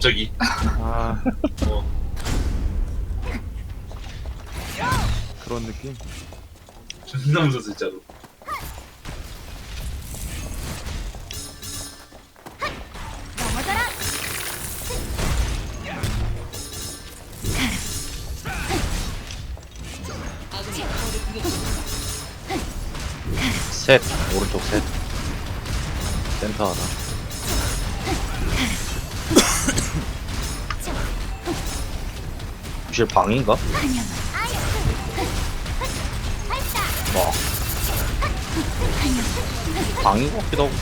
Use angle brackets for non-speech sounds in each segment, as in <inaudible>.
갑자기 아 어. 그런 느낌? 존나 무서워 진짜로 넘어져라. 셋 오른쪽 셋 센터 하나 혹시 방인가? 뭐 방인 것 같기도 하고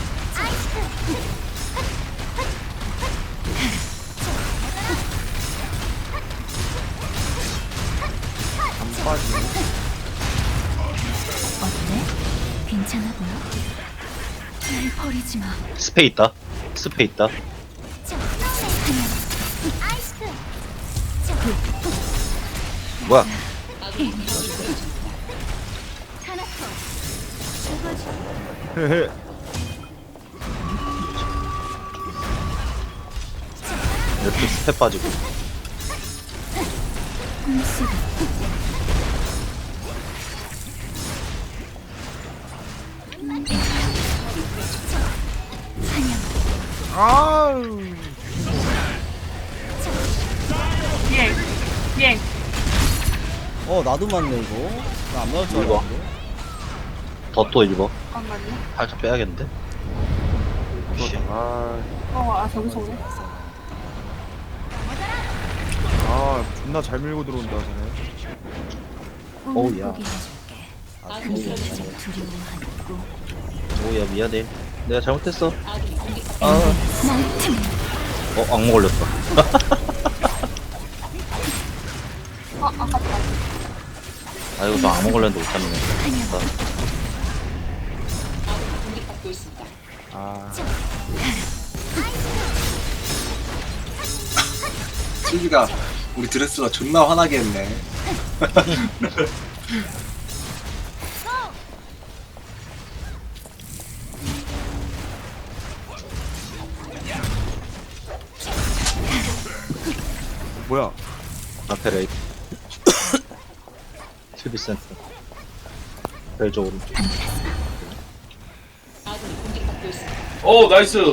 안 빠지네 어때? 괜찮아 보여? 날 버리지 마. 스페 있다 스페 있다 뭐야 헤헤. 이렇게 스페 빠지고. 아우. 비행 비행 어 나도 맞네 이거. 나 안 맞을 줄 이거. 알았는데. 덧도 입어 잠깐만요 살짝 빼야겠는데? 씨. 아, 어 아 저기서 오네. 아 존나 잘 밀고 들어온다 쟤네. 어우, 야. 보게 해줄게. 아 오야 미안해. 내가 잘못했어. 날 틈. 어 악몽 걸렸다 <laughs> 아이고 나 악몽 걸렸는데 못 참네 나아 슬기가 우리 드레스가 존나 화나게 했네. <laughs> 벨저 오른쪽 오 나이스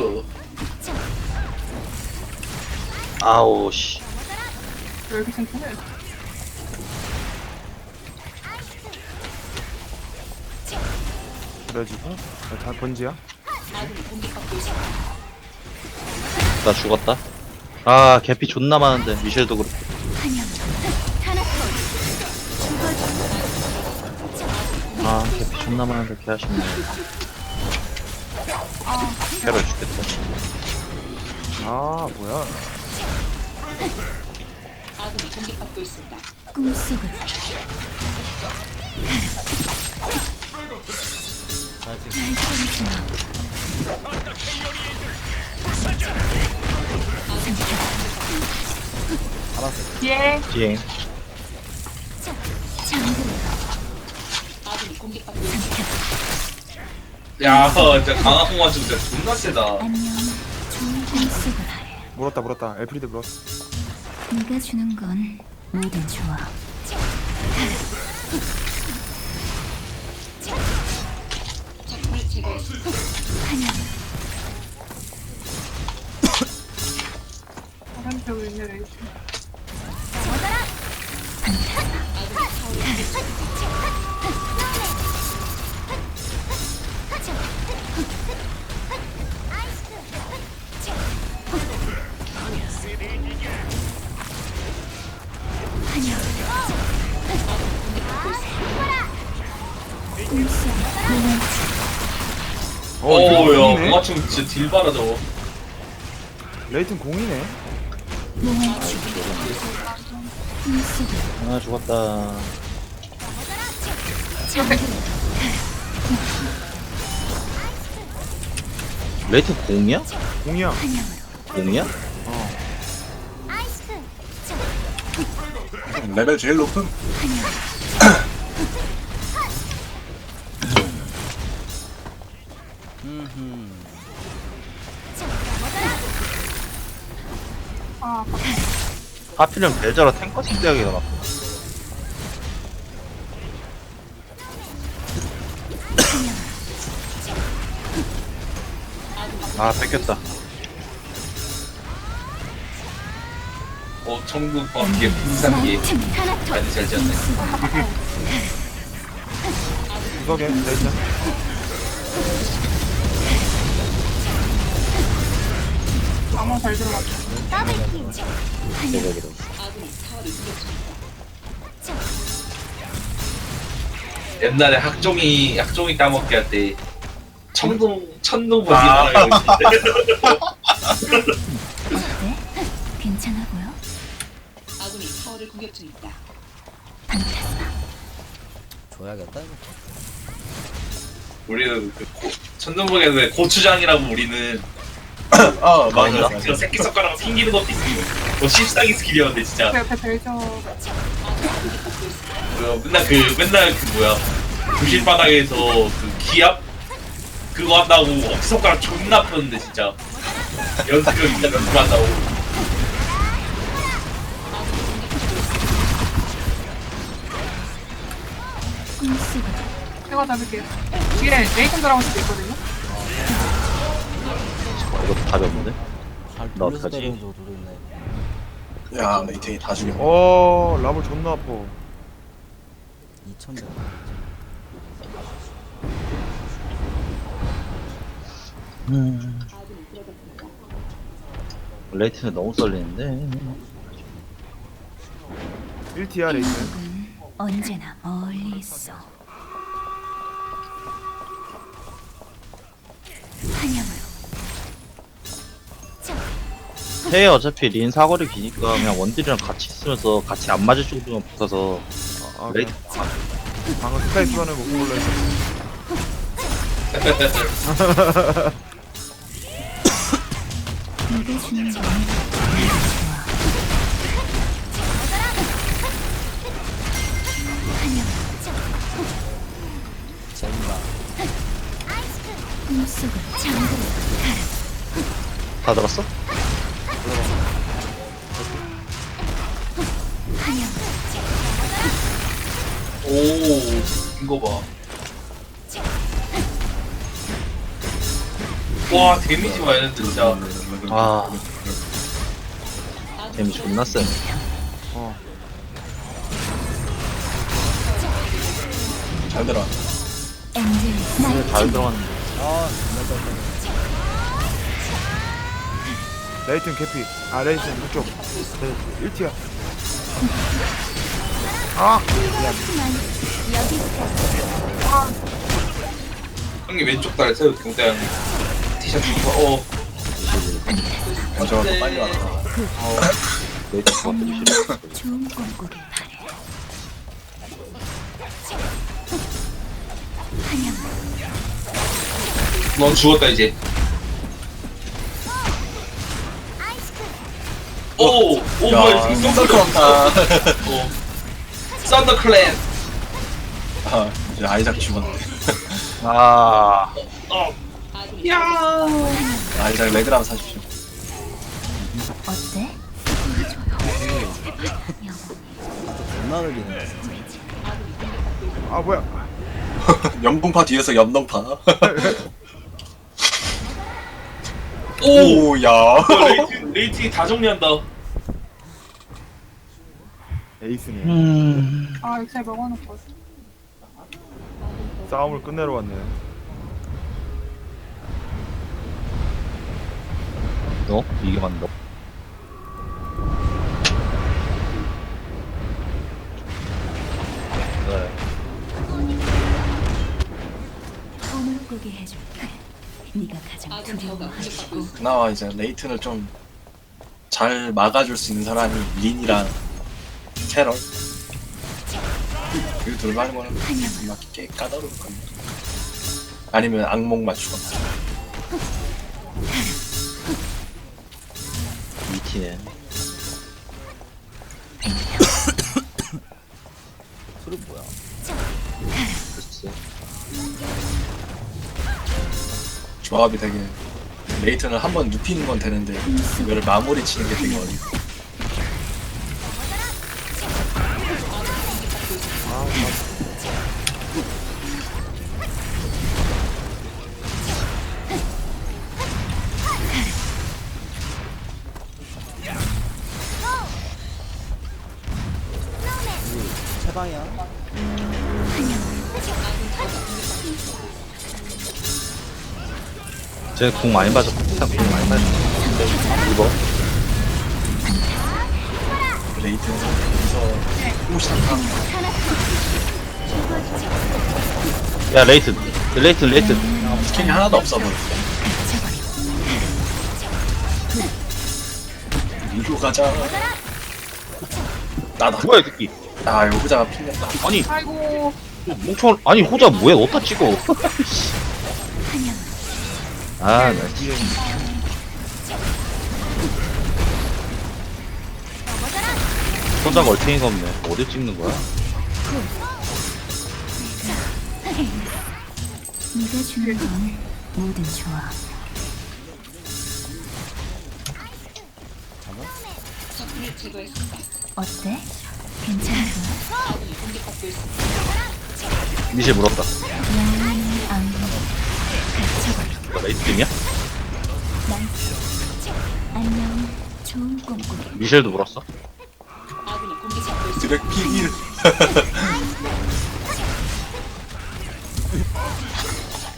아우 씨 아, 다 번지야? 나 죽었다. 아, 개피 존나 많은데, 미셸도 그렇고. 존나 많은데, 개 아쉽네. 캐럴 죽겠다. 아 뭐야 비행. 잠 야 진짜 강한 공만 좀 진짜 존나 세다 안녕. 좋은. 물었다 물었다 엘프리드 물었어 네가 주는 건 뭐든 좋아. 맞추면 진짜 딜 받아 저거 레이튼 공이네 아, 죽었다. 레이트 공이야? 공이야 공이야? 레벨 제일 높은 음 하필이면 벨저라 탱커 신대하기가 막. <coughs> 아 뺏겼다. 어 천국 번개 풍산기 많이 잘 지었네 구석에 레이튼. 아무 잘 들어갔다 대박이다. 옛날에 학종이 학종이 까먹게 할 때 천둥 말하고 있는데 어때? <laughs> 괜찮아 보여? 아군이 타워를 공격 중입니다. 판타스마 줘야겠다 이거 우리는 그 고, 천둥 번개는 고추장이라고 우리는 아 맞아 맞아. 그 새끼 손가락 튕기는 것도 있고 뭐 십상이 스킬이었는데 진짜. 그 옆에 벨저 그 맨날 그 맨날 그 뭐야. 부실 바닥에서 그 기압? 그거 한다고 엄지 손가락 존나 폈는데 진짜. 연습을 진짜 연습한다고. 제가 잡을게요. 위에 레이튼 들어갈 수도 있거든요 이거 답이 없는데? 잘 나 돌려서 어떡하지? 야 레이튼이 다 죽였네. 어 라볼 존나 아파. 2천대 레이트는 너무 썰리는데. 1티야 레이튼. 은 언제나 멀리 있어 환영으 해에 어차피 린 사거리 기니까 그냥 원딜이랑 같이 있으면서 같이 안 맞을 정도만 붙어서 아, 레이트 그냥 방금 스카이 수반을 못 꿈속으로 잠들어 다 들었어? 오 이거 봐. 와 데미지 봐 얘는 진짜 아. 데미 존나 세네. 어. 잘 들어. 날잘 들어갔는데. 아 레이튼 개피. 아 레이튼 이쪽. 1티야. 아 형님 왼쪽 다리 세우 경대 형님 티셔츠 입어 어더 빨리 왔다. 싫어. 좋은 꿈 꾸길 바래 환영으로 넌 죽었다 이제 오 오 뭐야 야 지금 썬더클럽다. 어 썬더클랜 아 이제 아이작 죽었네. 아. 어 아이작 레그람 사주십시오. 어때? 존나 걸리네 아 뭐야? <laughs> 연봉파 뒤에서 염동파. 오! <laughs> 오 야. 레이팅, 레이팅이 다 정리한다 에이스니. 음. 아 엑셀 먹어놓고 싸움을 끝내러 왔네. 너? 이게 맞나? 네. 꿈을 꾸게 해줄게 네가 가장 두려워하고 그나마 이제 레이튼을 좀 잘 막아줄 수 있는 사람이 린이랑 캐럴. 그둘 말고는 막기 꽤 까다로울 겁니다. 아니면 악몽 맞추거나. 이티네. <coughs> 소리 뭐야 글쎄. 조합이 되게 레이튼을 한 번 눕히는 건 되는데 이거를 마무리 치는 게 되게 어려워. 쟤공 많이 빠졌다. 공 많이 빠졌다. 이거 레이튼 여기서 오시다가 야 레이튼 레이튼 레이튼 스캔이 하나도 없어 버렸어. 이리로 가자. 나다. 뭐야 이 새끼. 아, 이거 호자가 필렸다. 아니 아이고 멍청 아니 호자 뭐야 어디다 찍어. <laughs> 아, 나 진짜. 호자가 얼탱이가 없네. 어디 찍는 거야? 네가 주는 건 뭐든 좋아. 어때? 괜찮아? 미실 물었다. 안 안녕. 좋은 꿈 꾸게. 미셸도 물었어. 드랙 피길.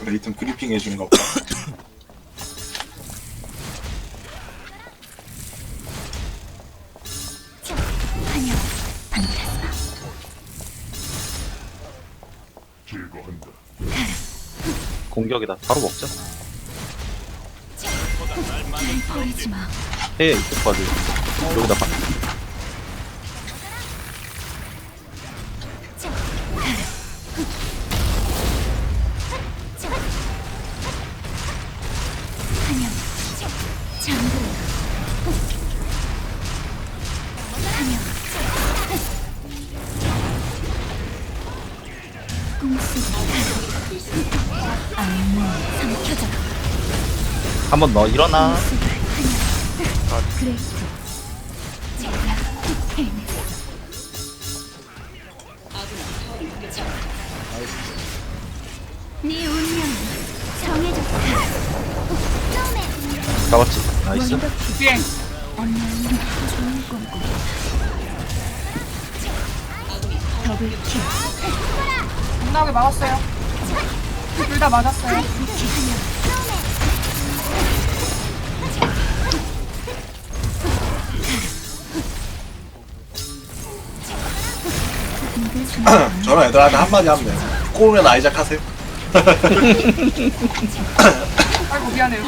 레이튼 브리핑 해주는 거 봐. 환영. 공격이다. 바로 먹자. 날 버리지 마. 해 이쪽까지. 여기다 봐. 환영. 장군. 환영. 꿈속에 악몽 삼켜져라. 한번 너 일어나. 정해졌다. 잡았지. 나이스. 존나게 막았어요 둘 다 맞았어요 <coughs> 저런 애들한테 한마디 하면 돼. 꼬우면 아이작 하세요. <coughs> 아이고 미안해요.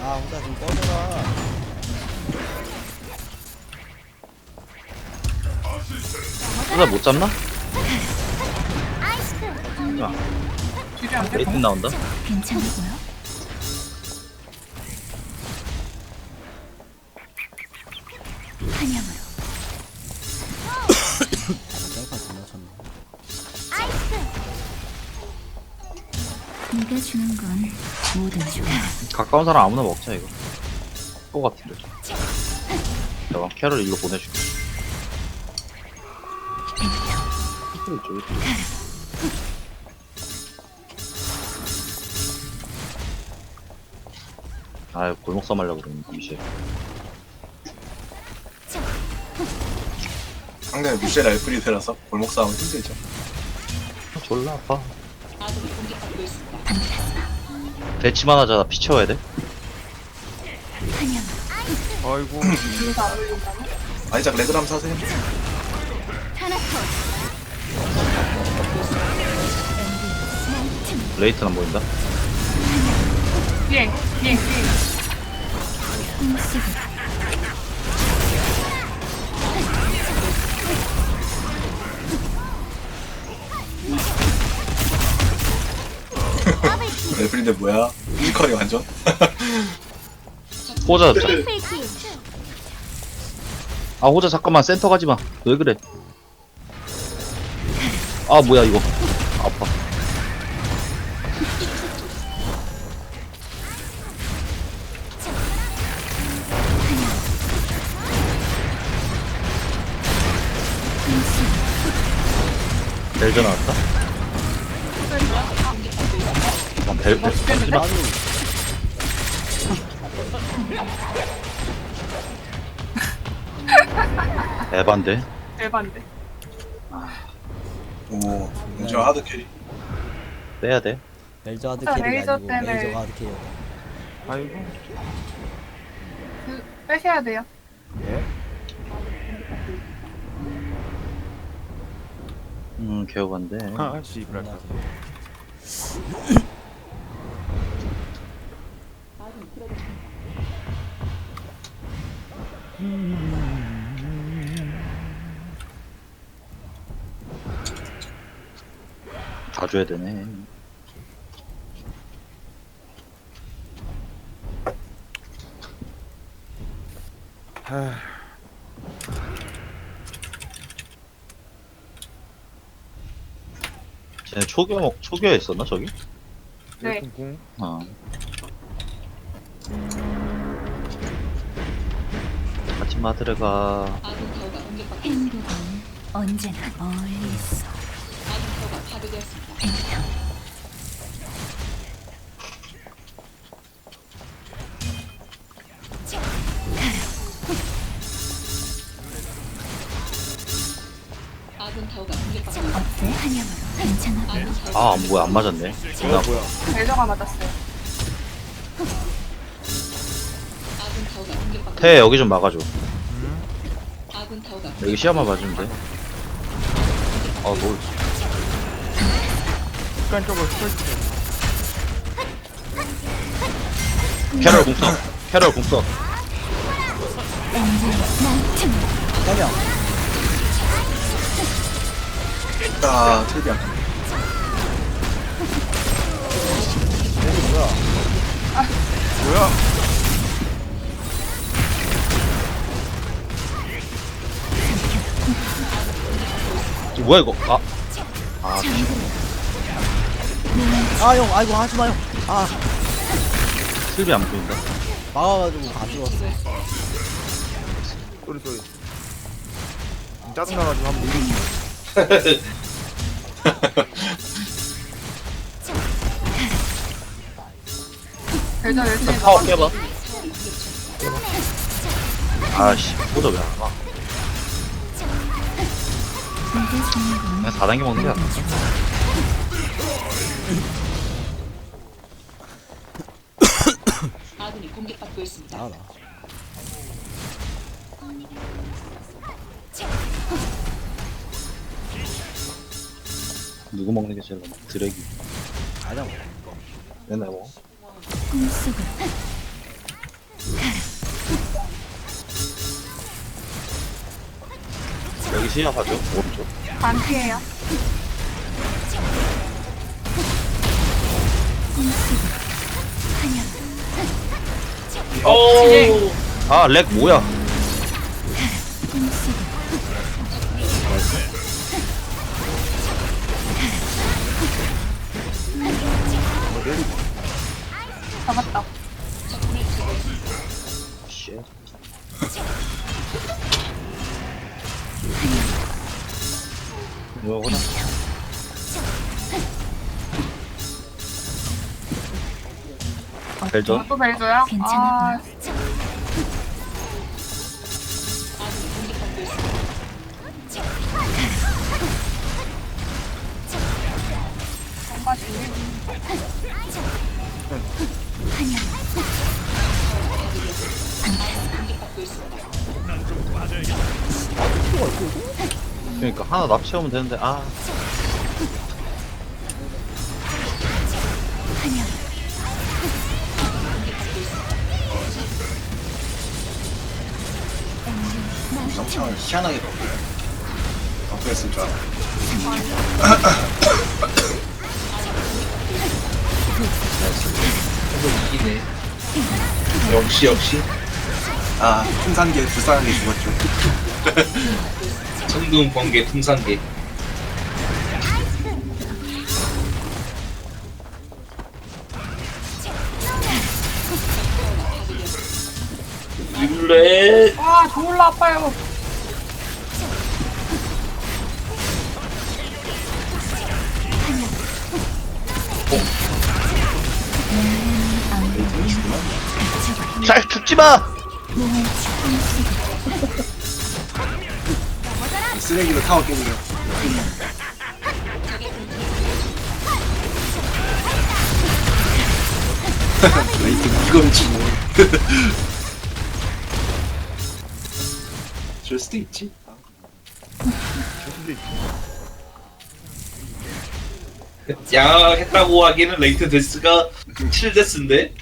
아, 혼자 좀 꺼져라. 호자 못 잡나? 안 돼? 레이튼 나온다. 환영으로. 주는 건 좋아. 가까운 사람 아무나 먹자 이거. 또 같은데. 내가 캐럴 일로 보내줄게. 이쪽에. 아유 골목 싸움하려고 그러는 미셸 상대는 미셸 알프리드라서 골목 싸움은 힘들죠. 졸라 아파. 대치만 하자 피 채워야 돼. 아이고? 아이작 레그람 사세요. 레이튼 안 보인다 뒤에 뒤에 꿈속으로. 알프리드 뭐야? 뮤지컬이 완전. 호자. 잡자 아 호자 잠깐만. 센터 가지 마. 왜 그래? 아 뭐야 이거. 아파 벨저 나왔다? 아, 벨, 벨, 벨, 아니 <laughs> 에반데? 대반데. 오저 하드 캐리 빼야 돼. 벨저 하드 진짜 캐리가 레이저 아니고 때문에. 레이저가 하드 캐리야 아이고. 그, 빼셔야 돼요. 예. 음, 개호반데. 아, 씨발. 다 줘야 되네. 하. 쟤네 초교, 초교에 있었나, 저기? 네. 궁. 어. 있습니다. 행복은 언제나 멀리 있어. 타워가 파괴되었습니다. 아 아, 뭐야, 안 맞았네. 나, 레저가 맞았어요. 아군 타워가 공격받고 태 여기 좀 막아줘. 아군 타워가 여기 시야만 봐주면 돼. 아, 뭘. 습관 쪽으로 스트레스. 캐럴 궁 써. 캐럴 궁 써. 엔젤 나이트 세명 아 틀비야 뭐야? 이거 뭐야, 이거. 아. 아, 아 형 아이고 하지마 형아 슬비 안 보인다. 막아가지고 다 죽었어 쏘리 쏘리. 짜증나가지고 한번 <laughs> 누르. 레저 열심히 파워. 깨봐. 아씨, 보자 왜안 와? 그냥 4단계 먹는 게 낫다. 아군이 공격받고 있습니다. 나가 나 누구 먹는 게 제일 나아? 드래기. 가자 뭐 맨날 먹어. 꿈속으로 여기 시야 봐줘. 오른쪽. 반피해요. 오 아, 렉 뭐야? 뭐구나. 벨전? 또 벨저야? 괜찮아 아. 뭔가 공격받고 있습니다. 그러니까 하나 납치하면 되는데 아. 영창을 희한하게 넣고 덮였을 줄 알아. 역시 역시. 아 풍산계 불쌍하게 죽었죠 <laughs> 천둥 번개 풍산개 릴레 와, 졸라 아파요. 잘 죽지 마! 쓰레기로 타워 깨물려. 레이팅 이거지 뭐. <laughs> 줄 수도 있지. 양했다고 하기에는 레이트 데스가 7데스인데